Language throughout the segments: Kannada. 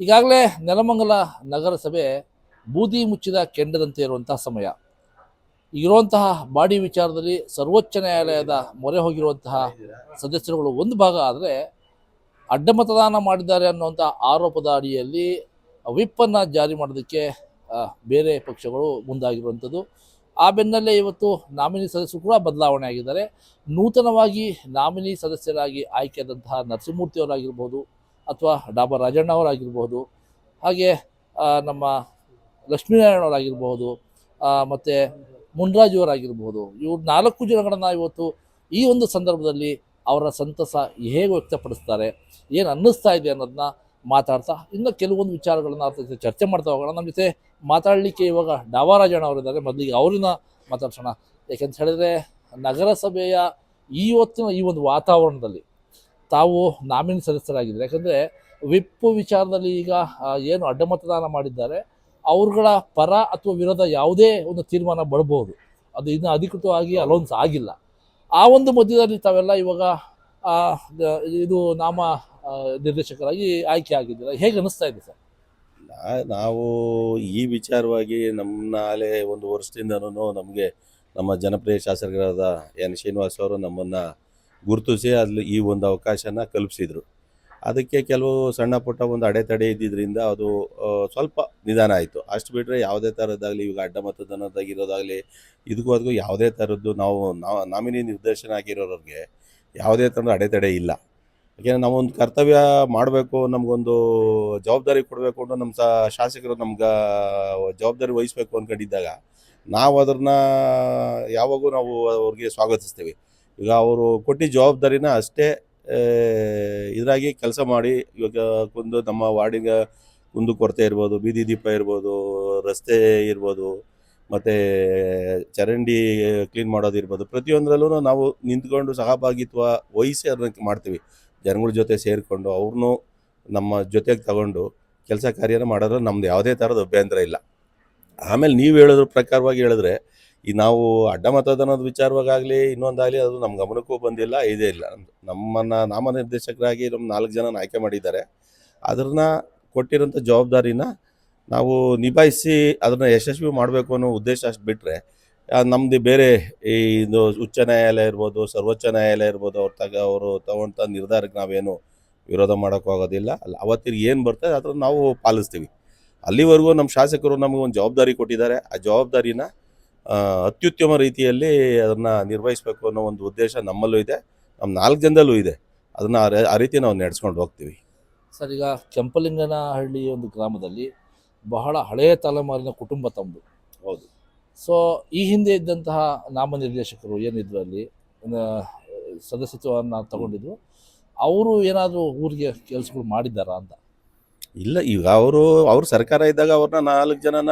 ಈಗಾಗಲೇ ನೆಲಮಂಗಲ ನಗರಸಭೆ ಬೂದಿ ಮುಚ್ಚಿದ ಕೆಂಡದಂತೆ ಇರುವಂತಹ ಸಮಯ. ಇರುವಂತಹ ಬಾಡಿ ವಿಚಾರದಲ್ಲಿ ಸರ್ವೋಚ್ಚ ನ್ಯಾಯಾಲಯದ ಮೊರೆ ಹೋಗಿರುವಂತಹ ಸದಸ್ಯರುಗಳು ಒಂದು ಭಾಗ ಆದರೆ ಅಡ್ಡ ಮತದಾನ ಮಾಡಿದ್ದಾರೆ ಅನ್ನುವಂಥ ಆರೋಪದ ಅಡಿಯಲ್ಲಿ ವಿಪ್ಪನ್ನು ಜಾರಿ ಮಾಡೋದಕ್ಕೆ ಬೇರೆ ಪಕ್ಷಗಳು ಮುಂದಾಗಿರುವಂಥದ್ದು. ಆ ಬೆನ್ನಲ್ಲೇ ಇವತ್ತು ನಾಮಿನಿ ಸದಸ್ಯರು ಕೂಡ ಬದಲಾವಣೆ ಆಗಿದ್ದಾರೆ ನೂತನವಾಗಿ ನಾಮಿನಿ ಸದಸ್ಯರಾಗಿ ಆಯ್ಕೆಯಾದಂತಹ ನರಸಿಂಹಮೂರ್ತಿಯವರಾಗಿರ್ಬೋದು ಅಥವಾ ಡಾಬಾ ರಾಜಣ್ಣ ಅವರಾಗಿರ್ಬೋದು, ಹಾಗೆ ನಮ್ಮ ಲಕ್ಷ್ಮೀನಾರಾಯಣವರಾಗಿರ್ಬೋದು ಮತ್ತು ಮುನ್ರಾಜುವರಾಗಿರ್ಬೋದು ಇವ್ರು ನಾಲ್ಕು ಜನಗಳನ್ನು ಇವತ್ತು ಈ ಒಂದು ಸಂದರ್ಭದಲ್ಲಿ ಅವರ ಸಂತಸ ಹೇಗೆ ವ್ಯಕ್ತಪಡಿಸ್ತಾರೆ, ಏನು ಅನ್ನಿಸ್ತಾ ಇದೆ ಅನ್ನೋದನ್ನ ಮಾತಾಡ್ತಾ, ಇನ್ನು ಕೆಲವೊಂದು ವಿಚಾರಗಳನ್ನು ಅವ್ರ ಜೊತೆ ಚರ್ಚೆ ಮಾಡ್ತಾ ಹೋಗೋಣ. ನಮ್ಮ ಜೊತೆ ಮಾತಾಡಲಿಕ್ಕೆ ಇವಾಗ ಡಾಬಾ ರಾಜಣ್ಣ ಅವರಿದ್ದಾರೆ ಮೊದಲಿಗೆ ಅವ್ರನ್ನ ಮಾತಾಡ್ಸೋಣ. ಯಾಕೆಂತ ಹೇಳಿದ್ರೆ ನಗರಸಭೆಯ ಈ ಹೊತ್ತಿನ ಈ ಒಂದು ವಾತಾವರಣದಲ್ಲಿ ತಾವು ನಾಮಿನಿ ಸದಸ್ಯರಾಗಿದ್ದಾರೆ. ಯಾಕಂದರೆ ವಿಪ್ ವಿಚಾರದಲ್ಲಿ ಈಗ ಏನು ಅಡ್ಡ ಮತದಾನ ಮಾಡಿದ್ದಾರೆ, ಅವ್ರುಗಳ ಪರ ಅಥವಾ ವಿರೋಧ ಯಾವುದೇ ಒಂದು ತೀರ್ಮಾನ ಬರಬಹುದು. ಅದು ಇನ್ನೂ ಅಧಿಕೃತವಾಗಿ ಅಲೌನ್ಸ್ ಆಗಿಲ್ಲ. ಆ ಒಂದು ಮಧ್ಯದಲ್ಲಿ ತಾವೆಲ್ಲ ಇವಾಗ ಇದು ನಾಮ ನಿರ್ದೇಶಕರಾಗಿ ಆಯ್ಕೆ ಆಗಿದ್ದೀರಾ? ಹೇಗೆ ಅನಿಸ್ತಾ ಇದೆ ಸರ್? ನಾವು ಈ ವಿಚಾರವಾಗಿ ನಮ್ಮ ಆಲೆ ಒಂದು ವರ್ಷದಿಂದನೂ ನಮಗೆ ನಮ್ಮ ಜನಪ್ರಿಯ ಶಾಸಕರಾದ ಎನ್ ಶ್ರೀನಿವಾಸ್ ಅವರು ನಮ್ಮನ್ನು ಗುರುತಿಸಿ ಅಲ್ಲಿ ಈ ಒಂದು ಅವಕಾಶನ ಕಲ್ಪಿಸಿದರು. ಅದಕ್ಕೆ ಕೆಲವು ಸಣ್ಣ ಪುಟ್ಟ ಒಂದು ಅಡೆತಡೆ ಇದ್ದಿದ್ದರಿಂದ ಅದು ಸ್ವಲ್ಪ ನಿಧಾನ ಆಯಿತು. ಅಷ್ಟು ಬಿಟ್ಟರೆ ಯಾವುದೇ ಥರದ್ದಾಗಲಿ ಇವಾಗ ಅಡ್ಡ ಮತದಾನದಾಗಿರೋದಾಗಲಿ ಇದಕ್ಕೂ ಅದಕ್ಕೂ ಯಾವುದೇ ಥರದ್ದು ನಾವು ನಾಮಿನಿ ನಿರ್ದೇಶನ ಆಗಿರೋರಿಗೆ ಯಾವುದೇ ಥರದ ಅಡೆತಡೆ ಇಲ್ಲ. ಯಾಕೆಂದರೆ ನಾವೊಂದು ಕರ್ತವ್ಯ ಮಾಡಬೇಕು, ನಮಗೊಂದು ಜವಾಬ್ದಾರಿ ಕೊಡಬೇಕು ಅಂತ ನಮ್ಮ ಶಾಸಕರು ನಮ್ಗೆ ಜವಾಬ್ದಾರಿ ವಹಿಸ್ಬೇಕು ಅಂದ್ಕೊಂಡಿದ್ದಾಗ ನಾವು ಅದನ್ನು ಯಾವಾಗೂ ನಾವು ಅವ್ರಿಗೆ ಸ್ವಾಗತಿಸ್ತೀವಿ. ಈಗ ಅವರು ಕೊಟ್ಟಿದ್ದ ಜವಾಬ್ದಾರಿನ ಅಷ್ಟೇ ಇದರಾಗಿ ಕೆಲಸ ಮಾಡಿ, ಇವಾಗ ಒಂದು ನಮ್ಮ ವಾರ್ಡಿಗೆ ಕುಂದು ಕೊರತೆ ಇರ್ಬೋದು, ಬೀದಿ ದೀಪ ಇರ್ಬೋದು, ರಸ್ತೆ ಇರ್ಬೋದು, ಮತ್ತು ಚರಂಡಿ ಕ್ಲೀನ್ ಮಾಡೋದಿರ್ಬೋದು ಪ್ರತಿಯೊಂದರಲ್ಲೂ ನಾವು ನಿಂತ್ಕೊಂಡು ಸಹಭಾಗಿತ್ವ ವಹಿಸಿ ಅದನ್ನ ಮಾಡ್ತೀವಿ. ಜನಗಳ ಜೊತೆ ಸೇರಿಕೊಂಡು ಅವ್ರನ್ನೂ ನಮ್ಮ ಜೊತೆಗೆ ತಗೊಂಡು ಕೆಲಸ ಕಾರ್ಯನ ಮಾಡೋದ್ರಲ್ಲಿ ನಮ್ದು ಯಾವುದೇ ಥರದ ಅಭ್ಯಂತರ ಇಲ್ಲ. ಆಮೇಲೆ ನೀವು ಹೇಳೋದ್ರ ಪ್ರಕಾರವಾಗಿ ಹೇಳಿದ್ರೆ ಈ ನಾವು ಅಡ್ಡ ಮತದಾನದ ವಿಚಾರವಾಗಲಿ ಇನ್ನೊಂದಾಗಲಿ ಅದು ನಮ್ಮ ಗಮನಕ್ಕೂ ಬಂದಿಲ್ಲ, ಇದೇ ಇಲ್ಲ. ನಮ್ಮನ್ನು ನಾಮನಿರ್ದೇಶಕರಾಗಿ ನಮ್ಮ ನಾಲ್ಕು ಜನ ಆಯ್ಕೆ ಮಾಡಿದ್ದಾರೆ. ಅದನ್ನ ಕೊಟ್ಟಿರೋಂಥ ಜವಾಬ್ದಾರಿನ ನಾವು ನಿಭಾಯಿಸಿ ಅದನ್ನು ಯಶಸ್ವಿ ಮಾಡಬೇಕು ಅನ್ನೋ ಉದ್ದೇಶ ಅಷ್ಟು ಬಿಟ್ಟರೆ ನಮ್ಮದು ಬೇರೆ ಈ ಇದು ಉಚ್ಚ ನ್ಯಾಯಾಲಯ ಇರ್ಬೋದು, ಸರ್ವೋಚ್ಚ ನ್ಯಾಯಾಲಯ ಇರ್ಬೋದು, ಅವ್ರು ತಗ ಅವರು ತಗೊಂಥ ನಿರ್ಧಾರಕ್ಕೆ ನಾವೇನು ವಿರೋಧ ಮಾಡೋಕ್ಕಾಗೋದಿಲ್ಲ ಅಲ್ಲ, ಅವತ್ತಿಗೆ ಏನು ಬರ್ತದೆ ಅದನ್ನು ನಾವು ಪಾಲಿಸ್ತೀವಿ. ಅಲ್ಲಿವರೆಗೂ ನಮ್ಮ ಶಾಸಕರು ನಮಗೆ ಒಂದು ಜವಾಬ್ದಾರಿ ಕೊಟ್ಟಿದ್ದಾರೆ. ಆ ಜವಾಬ್ದಾರಿನ ಅತ್ಯುತ್ತಮ ರೀತಿಯಲ್ಲಿ ಅದನ್ನು ನಿರ್ವಹಿಸಬೇಕು ಅನ್ನೋ ಒಂದು ಉದ್ದೇಶ ನಮ್ಮಲ್ಲೂ ಇದೆ. ನಮ್ಮ ನಾಲ್ಕು ಜನದಲ್ಲೂ ಇದೆ. ಅದನ್ನು ಆ ರೀತಿ ನಾವು ನಡೆಸ್ಕೊಂಡು ಹೋಗ್ತೀವಿ. ಸರ್ ಈಗ ಕೆಂಪಲಿಂಗನಹಳ್ಳಿ ಒಂದು ಗ್ರಾಮದಲ್ಲಿ ಬಹಳ ಹಳೆಯ ತಲೆಮಾರಿನ ಕುಟುಂಬ ತಮ್ಮದು ಹೌದು. ಸೊ ಈ ಹಿಂದೆ ಇದ್ದಂತಹ ನಾಮನಿರ್ದೇಶಕರು ಏನಿದ್ರು ಅಲ್ಲಿ? ಸದಸ್ಯತ್ವವನ್ನು ತಗೊಂಡಿದ್ರು. ಅವರು ಏನಾದರೂ ಊರಿಗೆ ಕೆಲಸಗಳು ಮಾಡಿದ್ದಾರಾ ಅಂತ? ಇಲ್ಲ ಈಗ ಅವರು ಅವರು ಸರ್ಕಾರ ಇದ್ದಾಗ ಅವ್ರನ್ನ ನಾಲ್ಕು ಜನನ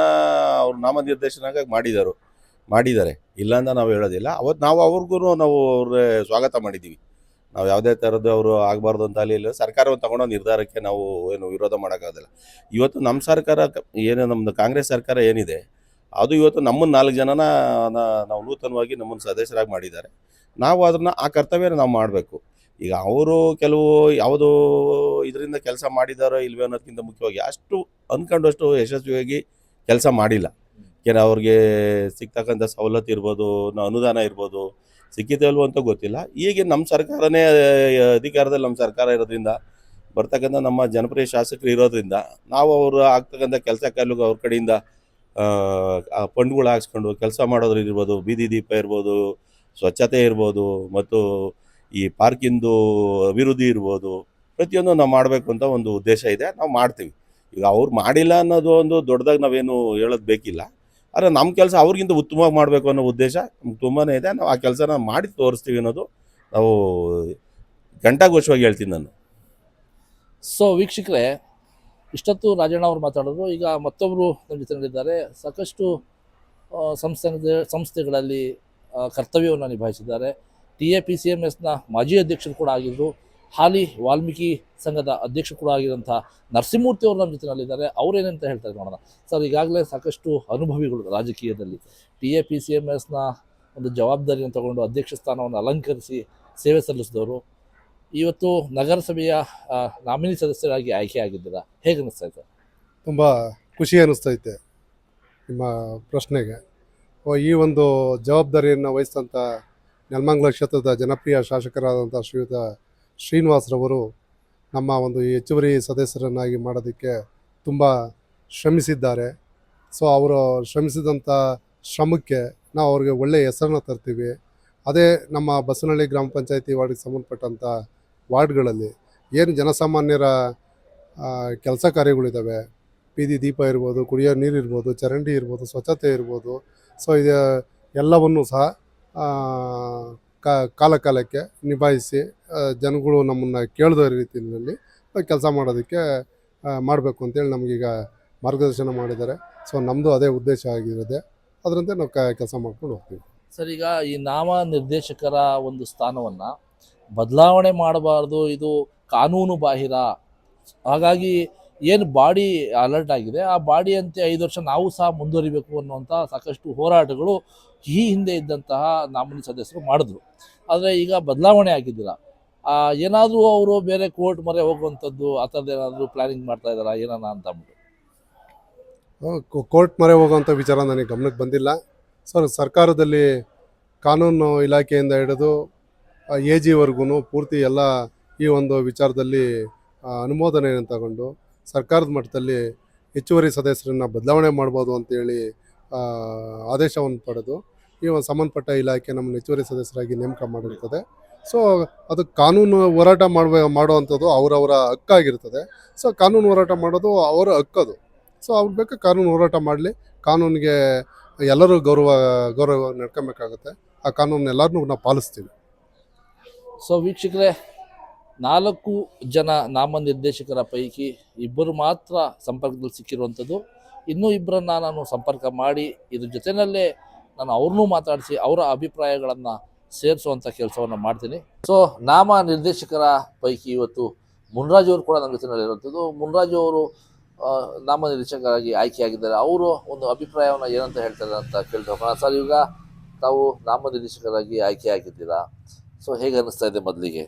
ಅವ್ರ ನಾಮನಿರ್ದೇಶನಾಗ ಮಾಡಿದರು. ಮಾಡಿದ್ದಾರೆ. ಇಲ್ಲ ಅಂತ ನಾವು ಹೇಳೋದಿಲ್ಲ. ಅವತ್ತು ನಾವು ಅವ್ರಿಗೂ ನಾವು ಅವ್ರ ಸ್ವಾಗತ ಮಾಡಿದ್ದೀವಿ ನಾವು ಯಾವುದೇ ಥರದ್ದು ಅವರು ಆಗಬಾರ್ದು ಅಂತ ಅಲ್ಲಿ ಇಲ್ಲ. ಸರ್ಕಾರವನ್ನು ತಗೊಂಡೋ ನಿರ್ಧಾರಕ್ಕೆ ನಾವು ಏನು ವಿರೋಧ ಮಾಡೋಕ್ಕಾಗಲ್ಲ ಇವತ್ತು ನಮ್ಮ ಸರ್ಕಾರ ಏನು ನಮ್ಮದು ಕಾಂಗ್ರೆಸ್ ಸರ್ಕಾರ ಏನಿದೆ, ಅದು ಇವತ್ತು ನಮ್ಮನ್ನು ನಾಲ್ಕು ಜನನ ನಾವು ನೂತನವಾಗಿ ನಮ್ಮನ್ನು ಸದಸ್ಯರಾಗಿ ಮಾಡಿದ್ದಾರೆ. ನಾವು ಅದನ್ನು ಆ ಕರ್ತವ್ಯನ ನಾವು ಮಾಡಬೇಕು. ಈಗ ಅವರು ಕೆಲವು ಯಾವುದು ಇದರಿಂದ ಕೆಲಸ ಮಾಡಿದಾರೋ ಇಲ್ವೇ ಅನ್ನೋದಕ್ಕಿಂತ ಮುಖ್ಯವಾಗಿ ಅಷ್ಟು ಅಂದ್ಕೊಂಡಷ್ಟು ಯಶಸ್ವಿಯಾಗಿ ಕೆಲಸ ಮಾಡಿಲ್ಲ. ಏಕೆ ಅವ್ರಿಗೆ ಸಿಗ್ತಕ್ಕಂಥ ಸವಲತ್ತು ಇರ್ಬೋದು ಅನುದಾನ ಇರ್ಬೋದು ಸಿಕ್ಕಿದೆ ಅಲ್ವೋ ಅಂತ ಗೊತ್ತಿಲ್ಲ. ಈಗ ನಮ್ಮ ಸರ್ಕಾರನೇ ಅಧಿಕಾರದಲ್ಲಿ ನಮ್ಮ ಸರ್ಕಾರ ಇರೋದ್ರಿಂದ, ಬರ್ತಕ್ಕಂಥ ನಮ್ಮ ಜನಪ್ರಿಯ ಶಾಸಕರು ಇರೋದ್ರಿಂದ, ನಾವು ಅವರು ಆಗ್ತಕ್ಕಂಥ ಕೆಲಸ ಕಾರ್ಯಗಳು ಅವ್ರ ಕಡೆಯಿಂದ ಫಂಡ್ಗಳು ಹಾಕ್ಸ್ಕೊಂಡು ಕೆಲಸ ಮಾಡೋದ್ರ ಇರ್ಬೋದು, ಬೀದಿ ದೀಪ ಇರ್ಬೋದು, ಸ್ವಚ್ಛತೆ ಇರ್ಬೋದು, ಮತ್ತು ಈ ಪಾರ್ಕಿಂದು ಅಭಿವೃದ್ಧಿ ಇರ್ಬೋದು, ಪ್ರತಿಯೊಂದು ನಾವು ಮಾಡಬೇಕು ಅಂತ ಒಂದು ಉದ್ದೇಶ ಇದೆ. ನಾವು ಮಾಡ್ತೀವಿ. ಈಗ ಅವ್ರು ಮಾಡಿಲ್ಲ ಅನ್ನೋದು ಒಂದು ದೊಡ್ಡದಾಗಿ ನಾವೇನು ಹೇಳೋದು ಬೇಕಿಲ್ಲ. ಆದರೆ ನಮ್ಮ ಕೆಲಸ ಅವ್ರಿಗಿಂತ ಉತ್ತಮವಾಗಿ ಮಾಡಬೇಕು ಅನ್ನೋ ಉದ್ದೇಶ ನಮ್ಗೆ ತುಂಬಾ ಇದೆ. ನಾವು ಆ ಕೆಲಸನ ಮಾಡಿ ತೋರಿಸ್ತೀವಿ ಅನ್ನೋದು ನಾವು ಘಂಟಾಘೋಷವಾಗಿ ಹೇಳ್ತೀನಿ ನಾನು. ಸೊ ವೀಕ್ಷಕರೇ, ಇಷ್ಟೊತ್ತು ರಾಜಣ್ಣ ಅವರು ಮಾತಾಡಿದ್ರು ಈಗ ಮತ್ತೊಬ್ಬರು ನಮ್ಮ ಜೊತೆ ನಡೆದಿದ್ದಾರೆ ಸಾಕಷ್ಟು ಸಂಸ್ಥೆ ಸಂಸ್ಥೆಗಳಲ್ಲಿ ಕರ್ತವ್ಯವನ್ನು ನಿಭಾಯಿಸಿದ್ದಾರೆ. T A P C M ಎಸ್ನ ಮಾಜಿ ಅಧ್ಯಕ್ಷರು ಕೂಡ ಆಗಿದ್ದರು ಹಾಲಿ ವಾಲ್ಮೀಕಿ ಸಂಘದ ಅಧ್ಯಕ್ಷ ಕೂಡ ಆಗಿರುವಂಥ ನರಸಿಂಹಮೂರ್ತಿ ಅವರು ನಮ್ಮ ಜೊತೆನಲ್ಲಿದ್ದಾರೆ. ಅವರೇನಂತ ಹೇಳ್ತಾರೆ ನೋಡೋಣ. ಸರ್, ಈಗಾಗಲೇ ಸಾಕಷ್ಟು ಅನುಭವಿಗಳು ರಾಜಕೀಯದಲ್ಲಿ. T A P C M ಎಸ್ನ ಒಂದು ಜವಾಬ್ದಾರಿಯನ್ನು ತಗೊಂಡು ಅಧ್ಯಕ್ಷ ಸ್ಥಾನವನ್ನು ಅಲಂಕರಿಸಿ ಸೇವೆ ಸಲ್ಲಿಸಿದವರು. ಇವತ್ತು ನಗರಸಭೆಯ ನಾಮಿನಿ ಸದಸ್ಯರಾಗಿ ಆಯ್ಕೆಯಾಗಿದ್ದೀರಾ ಹೇಗೆ ಅನಿಸ್ತಾ ಇದೆ? ತುಂಬ ಖುಷಿ ಅನ್ನಿಸ್ತೈತೆ ನಿಮ್ಮ ಪ್ರಶ್ನೆಗೆ. ಈ ಒಂದು ಜವಾಬ್ದಾರಿಯನ್ನು ವಹಿಸಿದಂಥ ನೆಲಮಂಗಲ ಕ್ಷೇತ್ರದ ಜನಪ್ರಿಯ ಶಾಸಕರಾದಂಥ ಶ್ರೀಯುತ ಶ್ರೀನಿವಾಸ್ರವರು ನಮ್ಮ ಒಂದು ಹೆಚ್ಚುವರಿ ಸದಸ್ಯರನ್ನಾಗಿ ಮಾಡೋದಕ್ಕೆ ತುಂಬ ಶ್ರಮಿಸಿದ್ದಾರೆ. ಸೊ, ಅವರು ಶ್ರಮಿಸಿದಂಥ ಶ್ರಮಕ್ಕೆ ನಾವು ಅವ್ರಿಗೆ ಒಳ್ಳೆಯ ಹೆಸರನ್ನ ತರ್ತೀವಿ. ಅದೇ ನಮ್ಮ ಬಸನಹಳ್ಳಿ ಗ್ರಾಮ ಪಂಚಾಯತಿ ವಾರ್ಡ್ಗೆ ಸಂಬಂಧಪಟ್ಟಂಥ ವಾರ್ಡ್ಗಳಲ್ಲಿ ಏನು ಜನಸಾಮಾನ್ಯರ ಕೆಲಸ ಕಾರ್ಯಗಳಿದ್ದಾವೆ. ಬೀದಿ ದೀಪ ಇರ್ಬೋದು, ಕುಡಿಯೋ ನೀರು ಇರ್ಬೋದು, ಚರಂಡಿ ಇರ್ಬೋದು, ಸ್ವಚ್ಛತೆ ಇರ್ಬೋದು. ಸೊ, ಇದು ಎಲ್ಲವನ್ನು ಸಹ ಕಾಲ ಕಾಲಕ್ಕೆ ನಿಭಾಯಿಸಿ ಜನಗಳು ನಮ್ಮನ್ನು ಕೇಳಿದ ರೀತಿಯಲ್ಲಿ ಕೆಲಸ ಮಾಡೋದಕ್ಕೆ ಮಾಡಬೇಕು ಅಂತೇಳಿ ನಮಗೀಗ ಮಾರ್ಗದರ್ಶನ ಮಾಡಿದ್ದಾರೆ. ಸೊ ನಮ್ಮದು ಅದೇ ಉದ್ದೇಶ ಆಗಿರೋದೆ. ಅದರಂತೆ ನಾವು ಕೆಲಸ ಮಾಡ್ಕೊಂಡು ಹೋಗ್ತೀವಿ. ಸರ್, ಈಗ ಈ ನಾಮ ನಿರ್ದೇಶಕರ ಒಂದು ಸ್ಥಾನವನ್ನು ಬದಲಾವಣೆ ಮಾಡಬಾರ್ದು, ಇದು ಕಾನೂನು ಬಾಹಿರ. ಹಾಗಾಗಿ ಏನು ಬಾಡಿ ಅಲರ್ಟ್ ಆಗಿದೆ? ಆ ಬಾಡಿಯಂತೆ ಐದು ವರ್ಷ ನಾವು ಸಹ ಮುಂದುವರಿಬೇಕು ಅನ್ನುವಂಥ ಸಾಕಷ್ಟು ಹೋರಾಟಗಳು ಈ ಹಿಂದೆ ಇದ್ದಂತಹ ನಾಮಿನಿ ಸದಸ್ಯರು ಮಾಡಿದ್ರು. ಆದರೆ ಈಗ ಬದಲಾವಣೆ ಆಗಿದ್ದಿಲ್ಲ. ಏನಾದರೂ ಅವರು ಬೇರೆ ಕೋರ್ಟ್ ಮೊರೆ ಹೋಗುವಂಥದ್ದು, ಆ ಥರದ್ದು ಏನಾದರೂ ಪ್ಲಾನಿಂಗ್ ಮಾಡ್ತಾ ಇದ್ದಾರಾ ಏನಾನ ಅಂತ ಅಂದ್ಬಿಟ್ಟು? ಕೋರ್ಟ್ ಮೊರೆ ಹೋಗುವಂಥ ವಿಚಾರ ನನಗೆ ಗಮನಕ್ಕೆ ಬಂದಿಲ್ಲ. ಸರ್ ಸರ್ಕಾರದಲ್ಲಿ ಕಾನೂನು ಇಲಾಖೆಯಿಂದ ಹಿಡಿದು ಎ ಜಿವರೆಗೂ ಪೂರ್ತಿ ಎಲ್ಲ ಈ ಒಂದು ವಿಚಾರದಲ್ಲಿ ಅನುಮೋದನೆ ತಗೊಂಡು ಸರ್ಕಾರದ ಮಟ್ಟದಲ್ಲಿ ಹೆಚ್ಚುವರಿ ಸದಸ್ಯರನ್ನು ಬದಲಾವಣೆ ಮಾಡ್ಬೋದು ಅಂತೇಳಿ ಆದೇಶವನ್ನು ಪಡೆದು ಈ ಒಂದು ಸಂಬಂಧಪಟ್ಟ ಇಲಾಖೆ ನಮ್ಮನ್ನು ಹೆಚ್ಚುವರಿ ಸದಸ್ಯರಾಗಿ ನೇಮಕ ಮಾಡಿರ್ತದೆ. ಸೊ ಅದು ಕಾನೂನು ಹೋರಾಟ ಮಾಡುವ, ಮಾಡುವಂಥದ್ದು ಅವರವರ ಹಕ್ಕಾಗಿರ್ತದೆ. ಸೊ ಕಾನೂನು ಹೋರಾಟ ಮಾಡೋದು ಅವರ ಹಕ್ಕದು ಸೊ ಅವ್ರು ಬೇಕಾ ಕಾನೂನು ಹೋರಾಟ ಮಾಡಲಿ. ಕಾನೂನಿಗೆ ಎಲ್ಲರೂ ಗೌರವ ಗೌರವ ನಡ್ಕೊಬೇಕಾಗುತ್ತೆ. ಆ ಕಾನೂನು ಎಲ್ಲರನ್ನೂ ನಾವು ಪಾಲಿಸ್ತೀವಿ. ಸೊ ವೀಕ್ಷಕರೇ, ನಾಲ್ಕು ಜನ ನಾಮನಿರ್ದೇಶಕರ ಪೈಕಿ ಇಬ್ಬರು ಮಾತ್ರ ಸಂಪರ್ಕದಲ್ಲಿ ಸಿಕ್ಕಿರುವಂಥದ್ದು. ಇನ್ನೂ ಇಬ್ಬರನ್ನ ನಾನು ಸಂಪರ್ಕ ಮಾಡಿ ಇದ್ರ ಜೊತೆಯಲ್ಲೇ ನಾನು ಅವ್ರನ್ನೂ ಮಾತಾಡಿಸಿ ಅವರ ಅಭಿಪ್ರಾಯಗಳನ್ನು ಸೇರಿಸುವಂಥ ಕೆಲಸವನ್ನು ಮಾಡ್ತೀನಿ. ಸೊ ನಾಮ ನಿರ್ದೇಶಕರ ಪೈಕಿ ಇವತ್ತು ಮುನ್ರಾಜು ಅವರು ಕೂಡ ನನ್ನ ಜೊತೆಯಲ್ಲಿರುವಂಥದ್ದು ಮುನ್ರಾಜು ಅವರು ನಾಮ ನಿರ್ದೇಶಕರಾಗಿ ಆಯ್ಕೆಯಾಗಿದ್ದಾರೆ. ಅವರು ಒಂದು ಅಭಿಪ್ರಾಯವನ್ನು ಏನಂತ ಹೇಳ್ತಾರೆ ಅಂತ ಕೇಳ್ತಾ ಸರ್ ಈಗ ತಾವು ನಾಮ ನಿರ್ದೇಶಕರಾಗಿ ಆಯ್ಕೆಯಾಗಿದ್ದೀರಾ? ಸೊ ಹೇಗೆ ಅನ್ನಿಸ್ತಾ ಇದೆ ಮೊದಲಿಗೆ?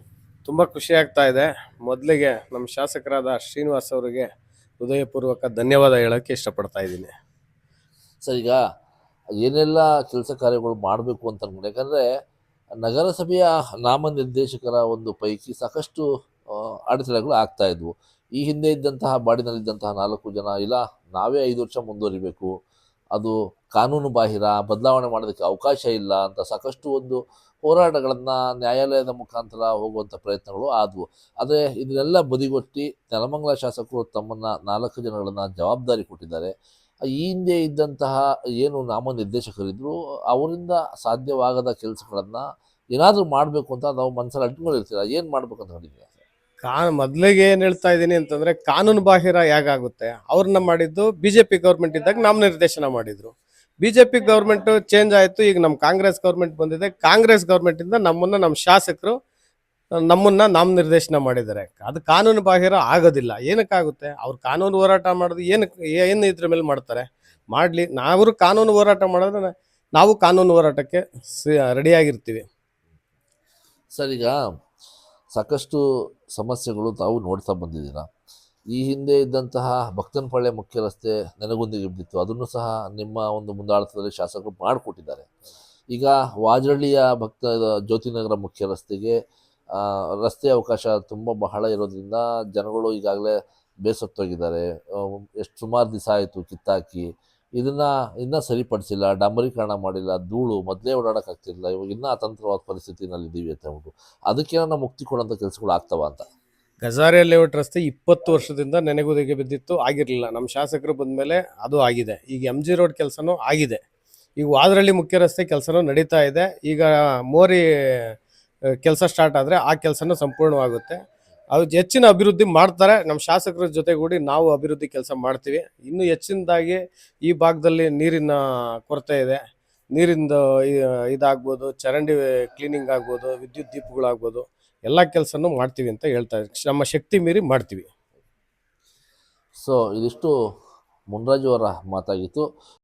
ತುಂಬ ಖುಷಿ ಆಗ್ತಾ ಇದೆ. ಮೊದಲಿಗೆ ನಮ್ಮ ಶಾಸಕರಾದ ಶ್ರೀನಿವಾಸ್ ಅವರಿಗೆ ಹೃದಯಪೂರ್ವಕ ಧನ್ಯವಾದ ಹೇಳೋಕ್ಕೆ ಇಷ್ಟಪಡ್ತಾ ಇದ್ದೀನಿ. ಸರ್ ಈಗ ಏನೆಲ್ಲ ಕೆಲಸ ಕಾರ್ಯಗಳು ಮಾಡಬೇಕು ಅಂತ ಅನ್ಕೊಂಡು. ಯಾಕಂದರೆ ನಗರಸಭೆಯ ನಾಮನಿರ್ದೇಶಕರ ಒಂದು ಪೈಕಿ ಸಾಕಷ್ಟು ಅಡೆತಡೆಗಳು ಆಗ್ತಾ ಇದ್ವು. ಈ ಹಿಂದೆ ಇದ್ದಂತಹ, ಬಾಡಿನಲ್ಲಿದ್ದಂತಹ ನಾಲ್ಕು ಜನ, ಇಲ್ಲ, ನಾವೇ ಐದು ವರ್ಷ ಮುಂದುವರಿಬೇಕು. ಅದು ಕಾನೂನು ಬಾಹಿರ, ಬದಲಾವಣೆ ಮಾಡೋದಕ್ಕೆ ಅವಕಾಶ ಇಲ್ಲ ಅಂತ ಸಾಕಷ್ಟು ಒಂದು ಹೋರಾಟಗಳನ್ನು ನ್ಯಾಯಾಲಯದ ಮುಖಾಂತರ ಹೋಗುವಂಥ ಪ್ರಯತ್ನಗಳು ಆದವು. ಆದರೆ ಇದನ್ನೆಲ್ಲ ಬದಿಗೊಟ್ಟಿ ನೆಲಮಂಗಲ ಶಾಸಕರು ತಮ್ಮನ್ನು ನಾಲ್ಕು ಜನಗಳನ್ನು ಜವಾಬ್ದಾರಿ ಕೊಟ್ಟಿದ್ದಾರೆ. ಈ ಹಿಂದೆ ಇದ್ದಂತಹ ಏನು ನಾಮ ನಿರ್ದೇಶಕರಿದ್ದರು ಅವರಿಂದ ಸಾಧ್ಯವಾಗದ ಕೆಲಸಗಳನ್ನು ಏನಾದರೂ ಮಾಡಬೇಕು ಅಂತ ನಾವು ಮನಸ್ಸಲ್ಲಿ ಅಂಟ್ಕೊಂಡಿರ್ತೀರ ಏನು ಮಾಡಬೇಕು ಅಂತ ಹೇಳಿದ್ದೀರಾ ಕಾ ಮೊದಲಿಗೆ ಏನು ಹೇಳ್ತಾ ಇದ್ದೀನಿ ಅಂತಂದ್ರೆ, ಕಾನೂನು ಬಾಹಿರ ಹೇಗಾಗುತ್ತೆ? ಅವ್ರನ್ನ ಮಾಡಿದ್ದು ಬಿಜೆಪಿ ಗೌರ್ಮೆಂಟ್ ಇದ್ದಾಗ ನಾಮನಿರ್ದೇಶನ ಮಾಡಿದ್ರು. ಬಿಜೆಪಿ ಗೌರ್ಮೆಂಟು ಚೇಂಜ್ ಆಯಿತು, ಈಗ ನಮ್ಮ ಕಾಂಗ್ರೆಸ್ ಗೌರ್ಮೆಂಟ್ ಬಂದಿದೆ. ಕಾಂಗ್ರೆಸ್ ಗೌರ್ಮೆಂಟಿಂದ ನಮ್ಮನ್ನ ನಮ್ಮ ಶಾಸಕರು ನಮ್ಮನ್ನ ನಾಮ ನಿರ್ದೇಶನ ಮಾಡಿದ್ದಾರೆ. ಅದು ಕಾನೂನು ಬಾಹಿರ ಆಗೋದಿಲ್ಲ. ಏನಕ್ಕಾಗುತ್ತೆ? ಅವ್ರು ಕಾನೂನು ಹೋರಾಟ ಮಾಡೋದು ಏನಕ್ಕೆ ಏನು ಇದ್ರ ಮೇಲೆ ಮಾಡ್ತಾರೆ? ಮಾಡಲಿ, ನಾವರು ಕಾನೂನು ಹೋರಾಟ ಮಾಡಿದ್ರೆ ನಾವು ಕಾನೂನು ಹೋರಾಟಕ್ಕೆ ರೆಡಿಯಾಗಿರ್ತೀವಿ. ಸರ್, ಈಗ ಸಾಕಷ್ಟು ಸಮಸ್ಯೆಗಳು ತಾವು ನೋಡ್ತಾ ಬಂದಿದ್ದೀರಾ. ಈ ಹಿಂದೆ ಇದ್ದಂತಹ ಭಕ್ತನಪಾಳ್ಯ ಮುಖ್ಯ ರಸ್ತೆ ನೆನಗುಂದಿಗೆ ಬಿದ್ದಿತ್ತು. ಅದನ್ನು ಸಹ ನಿಮ್ಮ ಒಂದು ಮುಂದಾಳತ್ವದಲ್ಲಿ ಶಾಸಕರು ಮಾಡಿಕೊಟ್ಟಿದ್ದಾರೆ. ಈಗ ವಾಜರಳ್ಳಿಯ ಭಕ್ತ, ಜ್ಯೋತಿನಗರ ಮುಖ್ಯ ರಸ್ತೆಗೆ ರಸ್ತೆ ಅವಕಾಶ ತುಂಬ ಬಹಳ ಇರೋದ್ರಿಂದ ಜನಗಳು ಈಗಾಗಲೇ ಬೇಸತ್ತೋಗಿದ್ದಾರೆ. ಎಷ್ಟು ಸುಮಾರು ದಿವಸ ಆಯಿತು ಕಿತ್ತಾಕಿ. ಇದನ್ನು ಇನ್ನೂ ಸರಿಪಡಿಸಿಲ್ಲ, ಡಾಂಬರೀಕರಣ ಮಾಡಿಲ್ಲ, ಧೂಳು, ಮೊದಲೇ ಓಡಾಡೋಕ್ಕಾಗ್ತಿಲ್ಲ ಇವಾಗ ಇನ್ನೂ ಅತಂತ್ರವಾದ ಪರಿಸ್ಥಿತಿನಲ್ಲಿದ್ದೀವಿ ಅಂತ ಹೇಳ್ಬಿಟ್ಟು. ಅದಕ್ಕೇನೋ ಮುಕ್ತಿ ಕೊಡೋಂಥ ಕೆಲಸಗಳು ಆಗ್ತಾವ ಅಂತ. ಗಜಾರಿಯ ಲೇಔಟ್ ರಸ್ತೆ ಇಪ್ಪತ್ತು ವರ್ಷದಿಂದ ನೆನೆಗುದಿಗೆ ಬಿದ್ದಿತ್ತು, ಆಗಿರಲಿಲ್ಲ. ನಮ್ಮ ಶಾಸಕರು ಬಂದಮೇಲೆ ಅದು ಆಗಿದೆ. ಈಗ ಎಂ ಜಿ ರೋಡ್ ಕೆಲಸನೂ ಆಗಿದೆ. ಈಗ ವಾದರಳ್ಳಿ ಮುಖ್ಯ ರಸ್ತೆ ಕೆಲಸನೂ ನಡೀತಾ ಇದೆ. ಈಗ ಮೋರಿ ಕೆಲಸ ಸ್ಟಾರ್ಟ್ ಆದರೆ ಆ ಕೆಲಸನೂ ಸಂಪೂರ್ಣವಾಗುತ್ತೆ. ಅದು ಹೆಚ್ಚಿನ ಅಭಿವೃದ್ಧಿ ಮಾಡ್ತಾರೆ. ನಮ್ಮ ಶಾಸಕರ ಜೊತೆಗೂಡಿ ನಾವು ಅಭಿವೃದ್ಧಿ ಕೆಲಸ ಮಾಡ್ತೀವಿ. ಇನ್ನು ಹೆಚ್ಚಿನದಾಗಿ ಈ ಭಾಗದಲ್ಲಿ ನೀರಿನ ಕೊರತೆ ಇದೆ. ನೀರಿಂದು ಇದಾಗ್ಬೋದು, ಚರಂಡಿ ಕ್ಲೀನಿಂಗ್ ಆಗ್ಬೋದು, ವಿದ್ಯುತ್ ದೀಪಗಳಾಗ್ಬೋದು, ಎಲ್ಲ ಕೆಲಸನೂ ಮಾಡ್ತೀವಿ ಅಂತ ಹೇಳ್ತಾ ಇದ್ದೀನಿ ನಮ್ಮ ಶಕ್ತಿ ಮೀರಿ ಮಾಡ್ತೀವಿ. ಸೊ ಇದಿಷ್ಟು ಮುನ್ರಾಜು ಅವರ ಮಾತಾಗಿತ್ತು.